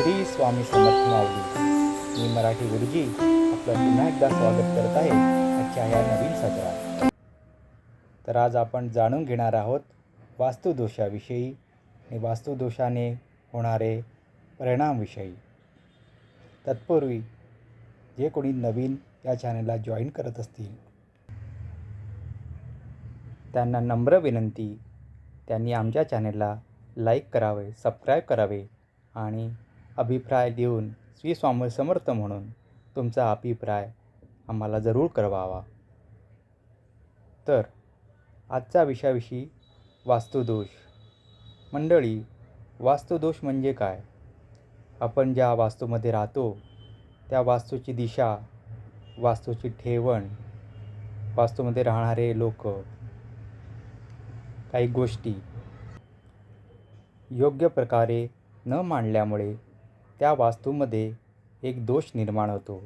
स्वामी समर्थ माऊली. मी मराठी गुरुजी आपलं पुन्हा एकदा स्वागत करत आहे आजच्या ह्या नवीन सत्रात. तर आज आपण जाणून घेणार आहोत वास्तुदोषाविषयी आणि वास्तुदोषाने होणारे परिणामविषयी. तत्पूर्वी जे कोणी नवीन या चॅनलला जॉईन करत असतील त्यांना नम्र विनंती त्यांनी आमच्या चॅनलला लाईक करावे सबस्क्राईब करावे आणि अभिप्राय देऊन श्री स्वामी समर्थ म्हणून तुमचा अभिप्राय आम्हाला जरूर कळवावा तर आजच्या विषयाविषयी वास्तुदोष. मंडळी वास्तुदोष म्हणजे काय? आपण ज्या वास्तूमध्ये राहतो त्या वास्तूची दिशा वास्तूची ठेवण वास्तूमध्ये राहणारे लोक काही गोष्टी योग्य प्रकारे न मांडल्यामुळे त्या वास्तूमध्ये एक दोष निर्माण होतो.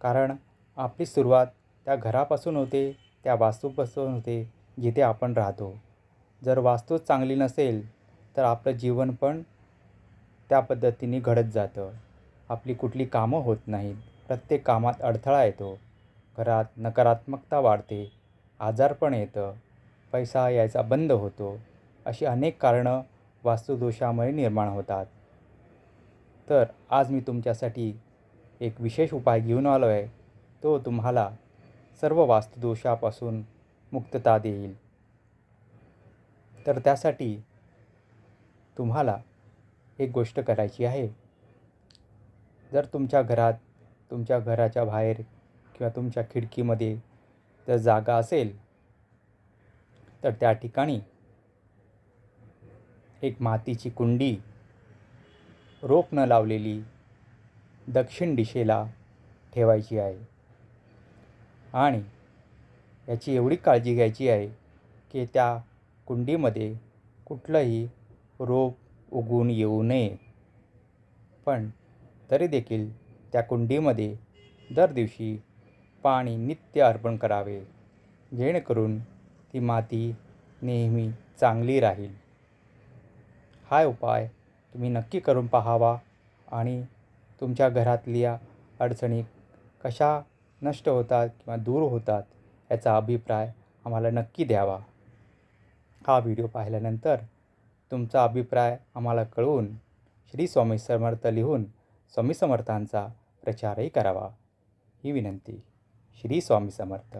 कारण आपली सुरुवात त्या घरापासून होते त्या वास्तूपासून होते जिथे आपण राहतो. जर वास्तूच चांगली नसेल तर आपलं जीवन पण त्या पद्धतीने घडत जातं. आपली कुठली कामं होत नाहीत. प्रत्येक कामात अडथळा येतो. घरात नकारात्मकता वाढते. आजारपण येतं. पैसा यायचा बंद होतो. अशी अनेक कारणं वास्तुदोषामुळे निर्माण होतात. तर आज मी तुमच्यासाठी एक विशेष उपाय घेऊन आलो आहे. तो तुम्हाला सर्व वास्तुदोषापासून मुक्तता देईल. तर त्यासाठी तुम्हाला एक गोष्ट करायची आहे. जर तुमच्या घरात तुमच्या घराच्या बाहेर किंवा तुमच्या खिडकीमध्ये जर जागा असेल तर त्या ठिकाणी एक मातीची कुंडी रोप न लावलेली दक्षिण दिशेला ठेवायची आहे. आणि याची एवढी काळजी घ्यायची आहे की त्या कुंडीमध्ये कुठलंही रोप उगून येऊ नये. पण तरी देखील त्या कुंडीमध्ये दर दिवशी पाणी नित्य अर्पण करावे जेणेकरून ती माती नेहमी चांगली राहील. हा उपाय तुम्ही नक्की करून पाहावा आणि तुमच्या घरातल्या अडचणी कशा नष्ट होतात किंवा दूर होतात याचा अभिप्राय आम्हाला नक्की द्यावा. हा व्हिडिओ पाहिल्यानंतर तुमचा अभिप्राय आम्हाला कळवून श्री स्वामी समर्थ लिहून स्वामी समर्थांचा प्रचारही करावा. ही विनंती. श्री स्वामी समर्थ.